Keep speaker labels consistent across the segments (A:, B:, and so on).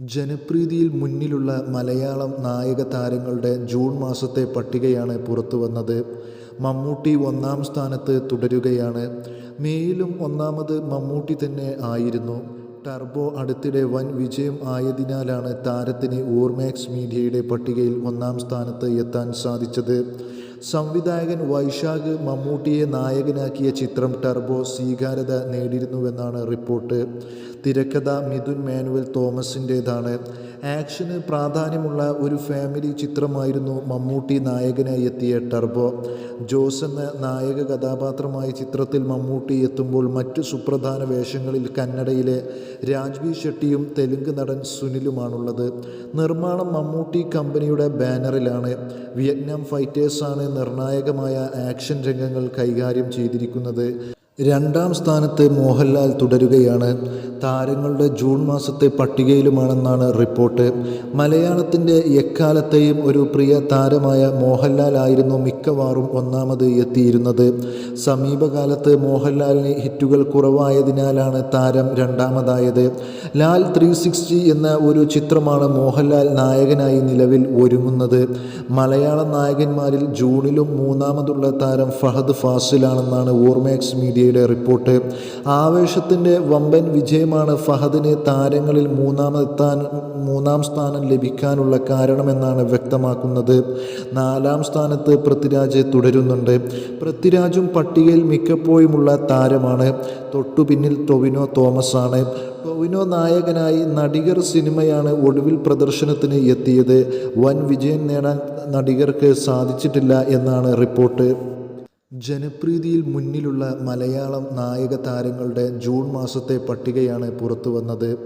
A: ജനപ്രീതിയിൽ മുന്നിലുള്ള മലയാളം നായക താരങ്ങളുടെ ജൂൺ മാസത്തെ പട്ടികയാണ് പുറത്തു വന്നത്. മമ്മൂട്ടി ഒന്നാം സ്ഥാനത്ത് തുടരുകയാണ്. മേയിലും ഒന്നാമത് മമ്മൂട്ടി തന്നെ ആയിരുന്നു. ടർബോ അടുത്തിടെ വൻ വിജയം ആയതിനാലാണ് താരത്തിന് ഓർമാക്സ് മീഡിയയുടെ പട്ടികയിൽ ഒന്നാം സ്ഥാനത്ത് എത്താൻ സാധിച്ചത്. സംവിധായകൻ വൈശാഖ് മമ്മൂട്ടിയെ നായകനാക്കിയ ചിത്രം ടർബോ സ്വീകാര്യത നേടിയിരുന്നുവെന്നാണ് റിപ്പോർട്ട്. തിരക്കഥ മിഥുൻ മാനുവൽ തോമസിന്റേതാണ്. ആക്ഷന് പ്രാധാന്യമുള്ള ഒരു ഫാമിലി ചിത്രമായിരുന്നു മമ്മൂട്ടി നായകനായി എത്തിയ ടർബോ. ജോസ് എന്ന നായക കഥാപാത്രമായ ചിത്രത്തിൽ മമ്മൂട്ടി എത്തുമ്പോൾ മറ്റു സുപ്രധാന വേഷങ്ങളിൽ കന്നഡയിലെ രാജ്വി ഷെട്ടിയും തെലുങ്ക് നടൻ സുനിലുമാണുള്ളത്. നിർമ്മാണം മമ്മൂട്ടി കമ്പനിയുടെ ബാനറിലാണ്. വിയറ്റ്നാം ഫൈറ്റേഴ്സാണ് നിർണായകമായ ആക്ഷൻ രംഗങ്ങൾ കൈകാര്യം ചെയ്തിരിക്കുന്നത്. രണ്ടാം സ്ഥാനത്ത് മോഹൻലാൽ തുടരുകയാണ്. താരങ്ങളുടെ ജൂൺ മാസത്തെ പട്ടികയിലുമാണെന്നാണ് റിപ്പോർട്ട്. മലയാളത്തിന്റെ എക്കാലത്തെയും ഒരു പ്രിയ താരമായ മോഹൻലാൽ ആയിരുന്നു മിക്കവാറും ഒന്നാമത് എത്തിയിരുന്നത്. സമീപകാലത്ത് മോഹൻലാലിന് ഹിറ്റുകൾ കുറവായതിനാലാണ് താരം രണ്ടാമതായത്. ലാൽ ത്രീ സിക്സ്റ്റി എന്ന ഒരു ചിത്രമാണ് മോഹൻലാൽ നായകനായി നിലവിൽ ഒരുങ്ങുന്നത്. മലയാള നായകന്മാരിൽ ജൂണിലും മൂന്നാമതുള്ള താരം ഫഹദ് ഫാസിലാണെന്നാണ് ഓർമാക്സ് മീഡിയയുടെ റിപ്പോർട്ട്. ആവേശത്തിന്റെ വമ്പൻ വിജയമാണ് ഫഹദിന് താരങ്ങളിൽ മൂന്നാമെത്താൻ മൂന്നാം സ്ഥാനം ലഭിക്കാനുള്ള കാരണമെന്നാണ് വ്യക്തമാക്കുന്നത്. നാലാം സ്ഥാനത്ത് പൃഥ്വിരാജ് തുടരുന്നുണ്ട്. പൃഥ്വിരാജും പട്ടികയിൽ മിക്കപ്പോഴുമുള്ള താരമാണ്. തൊട്ടു പിന്നിൽ ടൊവിനോ തോമസ് ആണ് ടൊവിനോ നായകനായി നടികർ സിനിമയാണ് ഒടുവിൽ പ്രദർശനത്തിന് എത്തിയത്. വൻ വിജയം നേടാൻ നടികർക്ക് സാധിച്ചിട്ടില്ല എന്നാണ് റിപ്പോർട്ട്. ജനപ്രീതിയിൽ മുന്നിലുള്ള മലയാളം നായക താരങ്ങളുടെ ജൂൺ മാസത്തെ പട്ടികയാണ് പുറത്തു വന്നത്.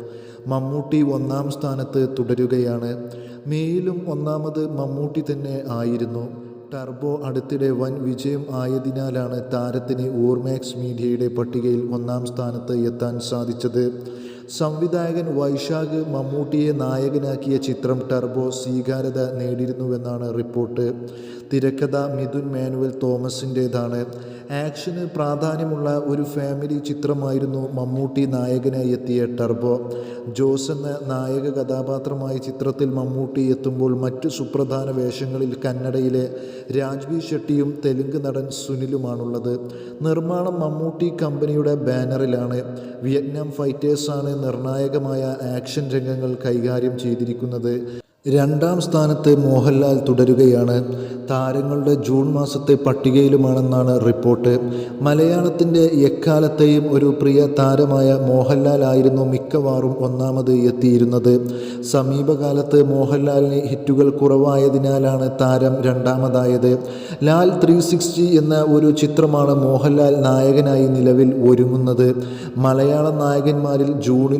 A: മമ്മൂട്ടി ഒന്നാം സ്ഥാനത്ത് തുടരുകയാണ്. മേയിലും ഒന്നാമത് മമ്മൂട്ടി തന്നെ ആയിരുന്നു. ടർബോ അടുത്തിടെ വൻ വിജയം ആയതിനാലാണ് താരത്തിന് ഓർമാക്സ് മീഡിയയുടെ പട്ടികയിൽ ഒന്നാം സ്ഥാനത്ത് എത്താൻ സാധിച്ചത്. സംവിധായകൻ വൈശാഖ് മമ്മൂട്ടിയെ നായകനാക്കിയ ചിത്രം ടർബോ സ്വീകാര്യത നേടിയിരുന്നുവെന്നാണ് റിപ്പോർട്ട്. തിരക്കഥ മിഥുൻ മാനുവൽ തോമസിന്റേതാണ്. ആക്ഷന് പ്രാധാന്യമുള്ള ഒരു ഫാമിലി ചിത്രമായിരുന്നു മമ്മൂട്ടി നായകനായി എത്തിയ ടർബോ. ജോസ് എന്ന നായക കഥാപാത്രമായ ചിത്രത്തിൽ മമ്മൂട്ടി എത്തുമ്പോൾ മറ്റു സുപ്രധാന വേഷങ്ങളിൽ കന്നഡയിലെ രാജ്വി ഷെട്ടിയും തെലുങ്ക് നടൻ സുനിലുമാണുള്ളത്. നിർമ്മാണം മമ്മൂട്ടി കമ്പനിയുടെ ബാനറിലാണ്. വിയറ്റ്നാം ഫൈറ്റേഴ്സാണ് നിർണായകമായ ആക്ഷൻ രംഗങ്ങൾ കൈകാര്യം ചെയ്തിരിക്കുന്നത്. രണ്ടാം സ്ഥാനത്ത് മോഹൻലാൽ തുടരുകയാണ്. താരങ്ങളുടെ ജൂൺ മാസത്തെ പട്ടികയിലുമാണെന്നാണ് റിപ്പോർട്ട്. മലയാളത്തിന്റെ എക്കാലത്തെയും ഒരു പ്രിയ താരമായ മോഹൻലാൽ ആയിരുന്നു മിക്കവാറും ഒന്നാമത് എത്തിയിരുന്നത്. സമീപകാലത്ത് മോഹൻലാലിന് ഹിറ്റുകൾ കുറവായതിനാലാണ് താരം രണ്ടാമതായത്. ലാൽ ത്രീ സിക്സ്റ്റി എന്ന ഒരു ചിത്രമാണ് മോഹൻലാൽ നായകനായി നിലവിൽ ഒരുങ്ങുന്നത്. മലയാള നായകന്മാരിൽ ജൂണിൽ